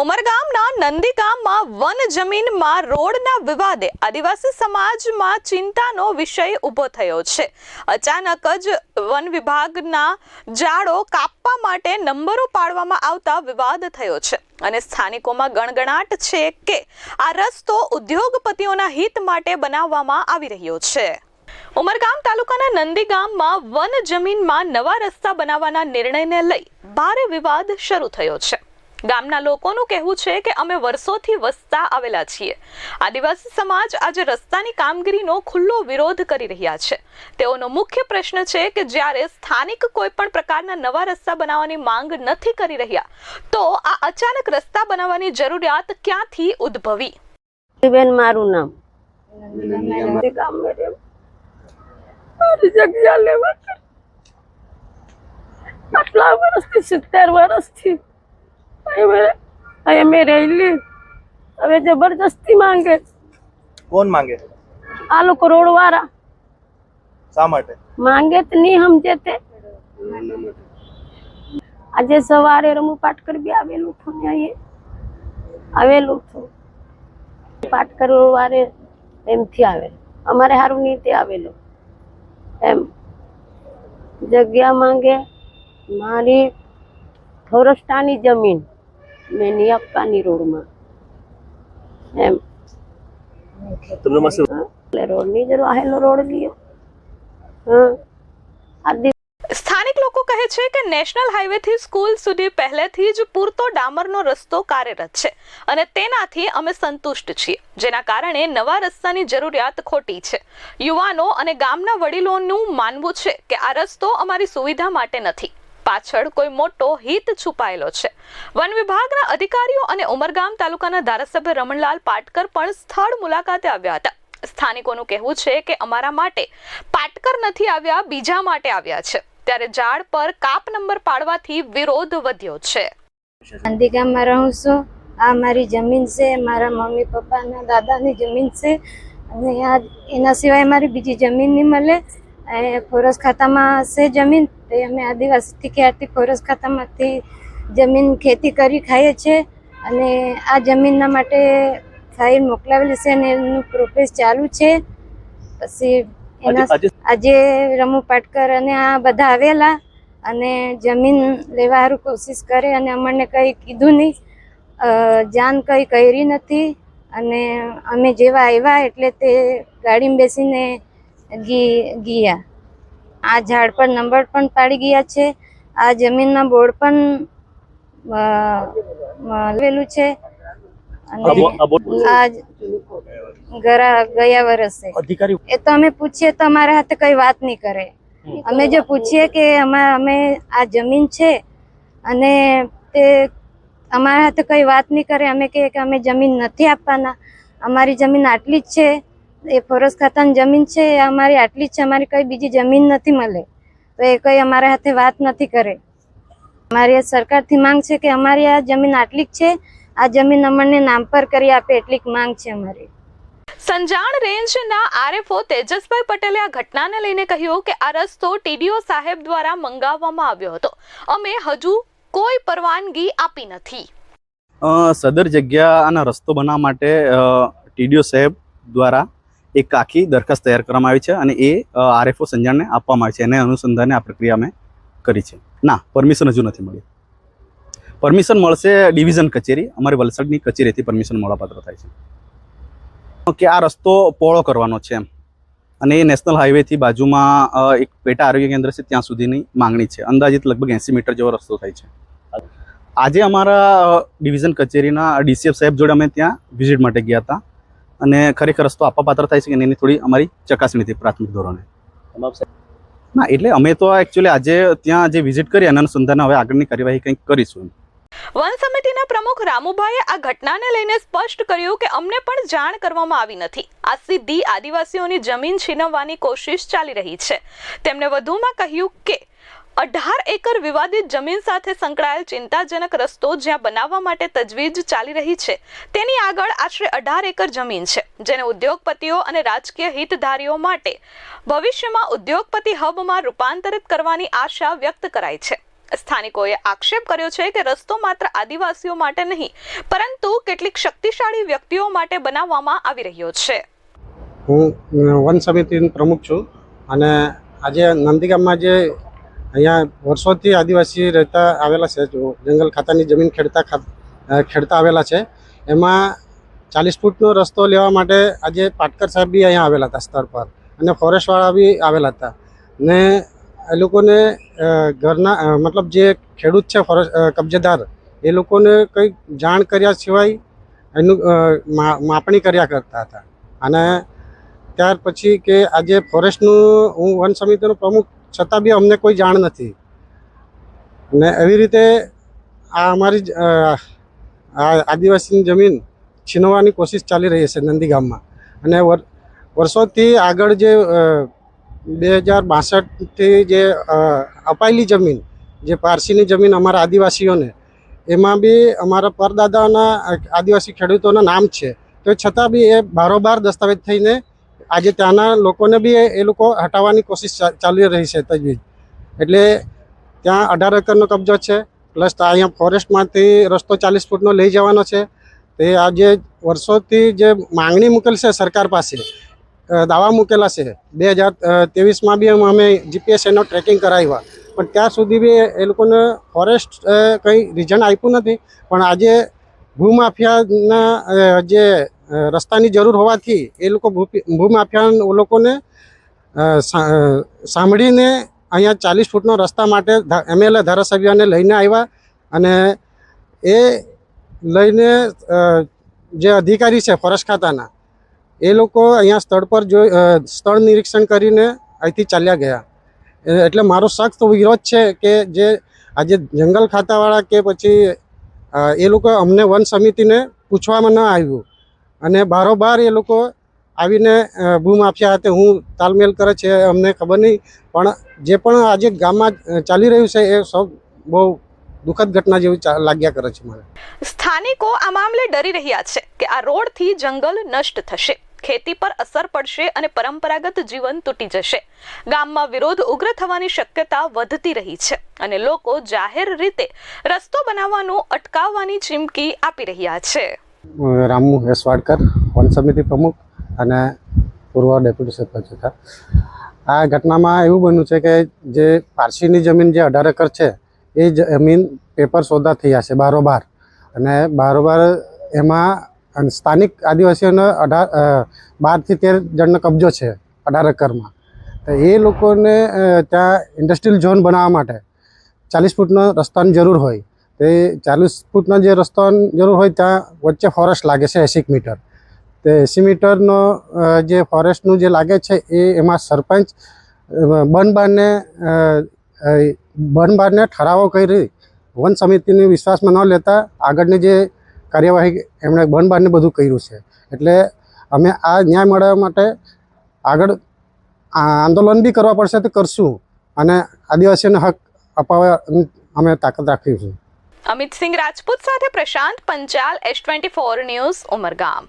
ઉમરગામના નંદીગામમાં one જમીનમાં રોડના વિવાદે આદિવાસી સમાજમાં ચિંતાનો વિષય ઊભો થયો છે. અચાનક જ વન વિભાગના ઝાડો કાપવા માટે નંબરો પાડવામાં આવતા વિવાદ થયો છે અને સ્થાનિકોમાં ગણગણાટ છે કે આ રસ્તો ઉદ્યોગપતિઓના હિત માટે બનાવવામાં આવી રહ્યો છે. ઉમરગામ તાલુકાના નંદીગામમાં વન જમીનમાં નવા રસ્તા બનાવવાના નિર્ણયને લઈ ભારે વિવાદ શરૂ થયો છે. ગામના લોકોનું કહેવું છે કે અમે વર્ષોથી વસતા આવેલા છીએ. આદિવાસી સમાજ આજે રસ્તાની કામગીરીનો ખુલ્લો વિરોધ કરી રહ્યા છે. તેઓનો મુખ્ય પ્રશ્ન છે કે જ્યારે સ્થાનિક કોઈ પણ પ્રકારના નવા રસ્તા બનાવવાની માંગ નથી કરી રહ્યા, તો આ અચાનક રસ્તા બનાવવાની જરૂરિયાત ક્યાંથી ઉદ્ભવી? બેન, મારું નામ. આટલા વર્ષથી, સિત્તેર વર્ષથી અહીં મેં- રહેલી હવે જબરજસ્તી માંગે. કોણ માંગે? આ લોકો રોડ વાળા શા માટે? માંગે તો નહીં સમજે તે. આજે સવારે રમુ પાઠ બી આવેલું છું ને અહીં આવેલું હતું પાટકર વારે એમથી આવે અમારે સારું નહીં તે આવેલું. એમ. જગ્યા માંગે મારી ફોરસ્ટાની જમીન. મેં નહીં રોડમાં. એમ. તમને મસ્ત હા, એટલે રોડની જરૂર આહેલો રોડ ગયો. હા. આ સ્થાનિક લોકો કહે છે કે નેશનલ હાઈવે થી સ્કૂલ સુધી પહેલેથી જ પૂરતો ડામરનો રસ્તો કાર્યરત છે અને તેનાથી અમે સંતુષ્ટ છીએ જેના કારણે નવા રસ્તાની જરૂરિયાત ખોટી છે. યુવાનો અને ગામના વડીલોનું માનવું છે કે આ રસ્તો અમારી સુવિધા માટે નથી. પાછળ કોઈ મોટો હિત છુપાયેલો છે. વન વિભાગના અધિકારીઓ અને ઉમરગામ તાલુકાના ધારાસભ્ય રમણલાલ પાટકર પણ સ્થળ મુલાકાતે આવ્યા હતા. સ્થાનિકોનું કહેવું છે કે અમારા માટે પાટકર નથી આવ્યા, બીજા માટે આવ્યા છે. ત્યારે ઝાડ પર કાપ નંબર પાડવાથી વિરોધ વધ્યો છે. ગામમાં રહું છું. આ મારી જમીન છે, મારા મમ્મી પપ્પાના દાદાની જમીન છે. અને આ એના સિવાય મારી બીજી જમીન નહીં મળે. એ ફોરેસ્ટ ખાતામાં છે જમીન. તે અમે આદિવાસીથી ખ્યાતિ ફોરેસ્ટ ખાતામાંથી જમીન ખેતી કરી ખાઈએ છીએ અને આ જમીનના માટે ફાઇલ મોકલાવેલી છે અને એનું પ્રોસેસ ચાલુ છે. પછી એના આજે આજે રમુ પાટકર અને આ બધા આવેલા અને જમીન લેવા સારું કોશિશ કરે અને અમને કંઈ કીધું નહીં. જાન કંઈ કરી નથી અને અમે જેવા આવ્યા એટલે તે ગાડીમાં બેસીને ગી ગયા. આ ઝાડ પર નંબર પણ પાડી ગયા છે. આ જમીનના બોર્ડ પણ લેલું છે. ગયા વર્ષે એ તો અમે પૂછીએ તો અમારા હાથે કઈ વાત નહીં કરે. અમે જો પૂછીએ કે અમા અમે આ જમીન છે અને તે અમારા હાથે કઈ વાત નહીં કરે. અમે કહીએ કે અમે જમીન નથી આપવાના. અમારી જમીન આટલી જ છે. એ ફોરેસ્ટ ખાતાની જમીન છે એ અમારી આટલી જ છે અમારી કઈ બીજી જમીન નથી મળે. તો એ કઈ અમારા હાથે વાત નથી કરે. અમારી આ સરકારથી માંગ છે કે અમારી આ જમીન આટલી જ છે આ જમીન અમને નામ પર કરી આપે એટલી માંગ છે અમારી. સંજાણ રેન્જના આરએફઓ તેજસભાઈ પટેલે આ ઘટનાને લઈને કહ્યું કે આ રસ્તો ટીડીઓ સાહેબ દ્વારા મંગાવવામાં આવ્યો હતો. અમે હજુ કોઈ પરવાનગી આપી નથી. સદર જગ્યા અને રસ્તો બનાવવા માટે ટીડીઓ સાહેબ દ્વારા એક આખી દરખાસ્ત તૈયાર કરવામાં આવી છે અને એ આરએફઓ સંજાણને આપવામાં આવી છે. એને અનુસંધાને આ પ્રક્રિયા અમે કરી છે. ના, પરમિશન હજુ નથી મળી. પરમિશન મળશે ડિવિઝન કચેરી. અમારી વલસાડની કચેરીથી પરમિશન મળવાપાત્ર થાય છે. કે આ રસ્તો પહોળો કરવાનો છે એમ. અને એ નેશનલ હાઈવેથી બાજુમાં એક પેટા આરોગ્ય કેન્દ્ર છે ત્યાં સુધીની માંગણી છે. અંદાજિત લગભગ એંસી મીટર જેવો રસ્તો થાય છે. આજે અમારા ડિવિઝન કચેરીના ડીસીએફ સાહેબ જોડે અમે ત્યાં વિઝિટ માટે ગયા હતા. અને ખરેખર રસ્તો આપવાપાત્ર થાય છે કે નહીં એની થોડી અમારી ચકાસણી હતી પ્રાથમિક ધોરણે. ના એટલે અમે તો એકચ્યુઅલી આજે ત્યાં જે વિઝિટ કરી એના અનુસંધાને હવે આગળની કાર્યવાહી કંઈક કરીશું વન સમિતિના પ્રમુખ રામુભાઈએ આ ઘટનાને લઈને સ્પષ્ટ કર્યું કે અમને પણ જાણ કરવામાં આવી નથી. આ સીધી આદિવાસીઓની જમીન છીનવવાની કોશિશ ચાલી રહી છે. તેમણે વધુમાં કહ્યું કે અઢાર એકર વિવાદિત જમીન સાથે સંકળાયેલ ચિંતાજનક રસ્તો જ્યાં બનાવવા માટે તજવીજ ચાલી રહી છે, તેની આગળ આશરે અઢાર એકર જમીન છે, જેને ઉદ્યોગપતિઓ અને રાજકીય હિતધારીઓ માટે ભવિષ્યમાં ઉદ્યોગપતિ હબમાં રૂપાંતરિત કરવાની આશા વ્યક્ત કરાઈ છે. સ્થાનિકોએ આક્ષેપ કર્યો છે કે રસ્તો માત્ર આદિવાસીઓ માટે નહીં, પરંતુ કેટલીક શક્તિશાળી વ્યક્તિઓ માટે બનાવવામાં આવી રહ્યો છે. હું વન સમિતિનો પ્રમુખ છું અને આજે નંદીગામમાં જે અહીંયા વર્ષોથી આદિવાસી રહેતા આવેલા છે જંગલ ખાતાની જમીન ખેડતા ખેડતા આવેલા છે. એમાં ચાલીસ ફૂટનો રસ્તો લેવા માટે આજે પાટકર સાહેબ બી અહીંયા આવેલા હતા સ્થળ પર અને ફોરેસ્ટવાળા બી આવેલા હતા. ને એ લોકોને ઘરના મતલબ જે ખેડૂત છે ફોરેસ્ટ કબજેદાર, એ લોકોને કંઈક જાણ કર્યા સિવાય એનું માપણી કર્યા કરતા હતા. અને ત્યાર પછી કે આજે ફોરેસ્ટનું, હું વન સમિતિનો પ્રમુખ છતાં બી અમને કોઈ જાણ નથી. ને એવી રીતે આ અમારી આદિવાસીની જમીન છીનવવાની કોશિશ ચાલી રહી છે નંદીગામમાં અને વર- વર્ષોથી આગળ જે બે હજાર બાસઠથી જે અપાયેલી જમીન, જે પારસીની જમીન અમારા આદિવાસીઓને, એમાં બી અમારા પરદાદાના, આદિવાસી ખેડૂતોના નામ છે. તો છતાં બી એ બારોબાર દસ્તાવેજ થઈને આજે ત્યાંના લોકોને બી એ- લોકો હટાવવાની કોશિશ ચાલી રહી છે તજવીજ. એટલે ત્યાં અઢાર એકરનો કબજો છે, પ્લસ અહીંયા ફોરેસ્ટમાંથી રસ્તો ચાલીસ ફૂટનો લઈ જવાનો છે. તે આજે વર્ષોથી જે માંગણી મૂકેલ છે સરકાર પાસે દાવા મૂકેલા છે. બે હજાર ત્રેવીસમાં બી અમે- જીપીએસ એનો ટ્રેકિંગ કરાવ્યા. પણ ત્યાં સુધી બી એ લોકોને ફોરેસ્ટ કંઈ રીઝન આપ્યું નથી. પણ આજે ભૂમાફિયાના જે રસ્તાની જરૂર હોવાથી એ લોકો ભૂમાફિયા લોકોને સાંભળીને અહીંયા ચાલીસ ફૂટનો રસ્તા માટે એમએલએ ધારાસભ્યને લઈને આવ્યા અને એ લઈને જે અધિકારી છે ફોરેસ્ટ ખાતાના, એ લોકો અહીંયા સ્થળ પર જોઈ સ્થળ નિરીક્ષણ કરીને અહીંથી ચાલ્યા ગયા. એટલે મારો સખ્ત વિરોધ છે કે જે આજે જંગલ ખાતાવાળા કે પછી એ લોકો અમને વન સમિતિને પૂછવામાં ન આવ્યું. અને બારોબાર એ લોકો આવીને ભૂમાફિયા હાથે હું તાલમેલ કરે છે, અમને ખબર નહીં. પણ જે પણ આજે ગામમાં ચાલી રહ્યું છે, એ સૌ બહુ દુઃખદ ઘટના જેવી લાગ્યા કરે છે મને. સ્થાનિકો આ મામલે ડરી રહ્યા છે કે આ રોડથી જંગલ નષ્ટ થશે, ખેતી પર અસર પડશે અને પરંપરાગત જીવન તૂટી જશે. ગામમાં વિરોધ ઉગ્ર થવાની શક્યતા વધતી રહી છે અને લોકો જાહેર રીતે રસ્તો બનાવવાનું અટકાવવાની ચીમકી આપી રહ્યા છે. રામુ એસ વન સમિતિ પ્રમુખ અને પૂર્વ ડેપ્યુટી સરપંચ હતા. આ ઘટનામાં એવું બન્યું છે કે જે પારસીની જમીન જે અઢાર એકર છે, એ જમીન પેપર સોદા થયા છે બારોબાર. અને બારોબાર એમાં સ્થાનિક આદિવાસીઓનો અઢાર બારથી તેર જણનો કબજો છે અઢાર એકરમાં. તો એ લોકોને ત્યાં ઇન્ડસ્ટ્રીયલ ઝોન બનાવવા માટે ચાલીસ ફૂટનો રસ્તાની જરૂર હોય. તે ચાલીસ ફૂટનો જે રસ્તાની જરૂર હોય ત્યાં વચ્ચે ફોરેસ્ટ લાગે છે એંસી મીટર. તે એંસી મીટરનો જે ફોરેસ્ટનું જે લાગે છે એ એમાં સરપંચ બનબારને બન બારને અ, અ, બન બારને ઠરાવો કરી વન સમિતિને વિશ્વાસમાં ન લેતા આગળની જે કાર્યવાહી એમણે બનબારને બધું કર્યું છે. એટલે અમે આ ન્યાય મેળવવા માટે આગળ આંદોલન બી કરવા પડશે તો કરશું અને આદિવાસીઓને હક અપાવવા અમે તાકાત રાખીશું. અમિત સિંહ રાજપૂત સાથે Prashant Panchal S twenty four news Umargam.